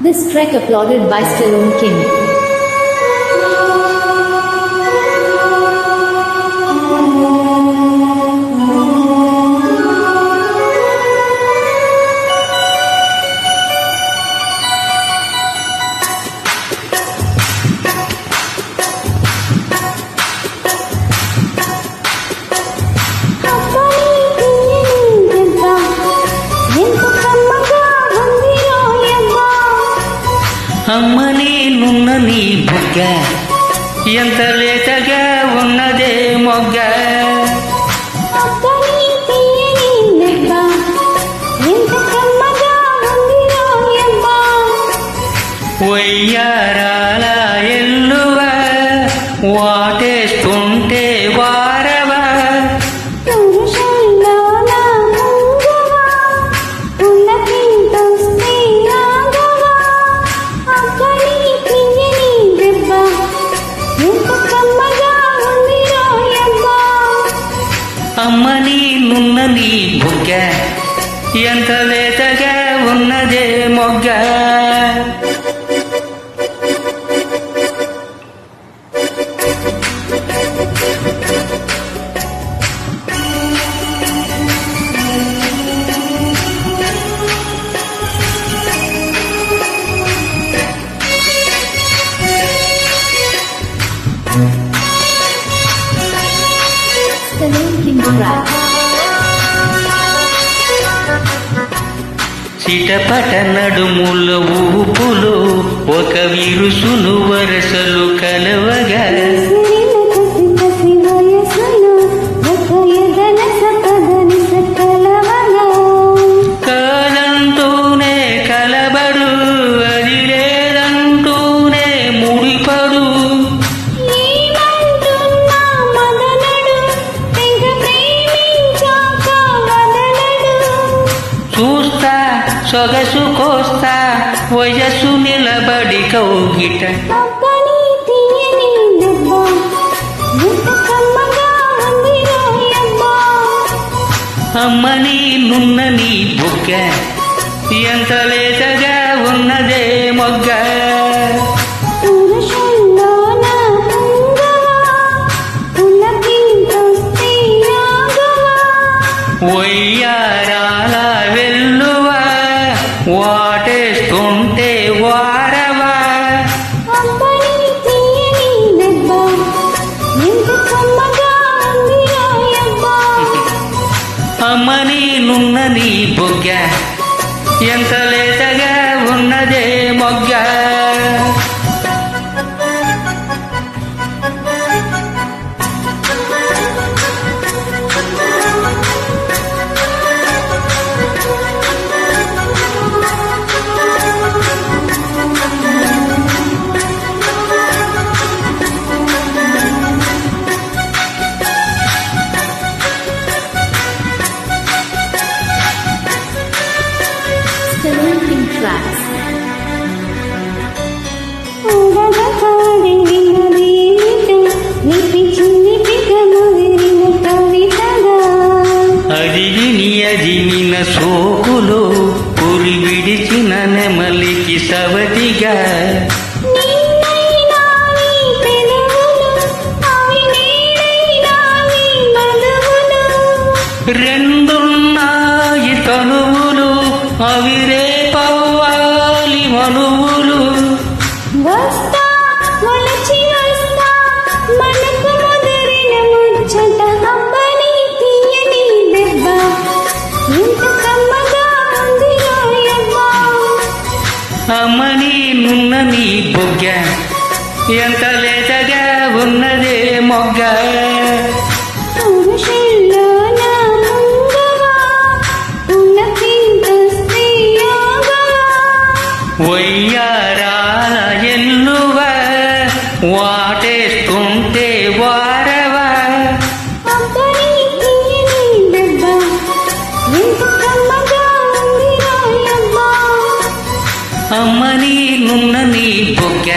This trek applauded by Stallone King. అమ్మ నేనున్న నీ బుగ్గ ఎంత లేతగా ఉన్నదే మొగ్గ. వయ్యారాల ఎల్లువ వాటేస్తుంటే అమ్మ నేనున్న నీ బుగ్గ ఎంత లేతగా ఉన్నదే మొగ్గ. చిటపట నడుముల ఊపులు ఒక విరుసును వరసలు కలవగా. కాలంతోనే కలబడు సొగసు కోస్తా వయస్సు నిలబడి కౌగిట అమ్మని నున్న నీ బుగ్గ ఎంత లేతగా ఉన్నదే మొగ్గ. వయ్యారాల అమ్మని నున్న నీ బొగ్గ. ఎంత లేతగా ఉన్నదే మొగ్గ. సోకులు పురి విడిచిన నెమలికి సవతిగా. రెండున్నాయి తనువులు అవి అమ్మని నున్న నీ బొగ్గ. ఎంత లేతగా ఉన్నదే మొగ్గ. అమ్మని నున్న నీ బొగ్గ.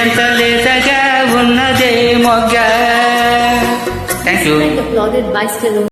ఎంత లేతగా ఉన్నదే మొగ్గ. Thank you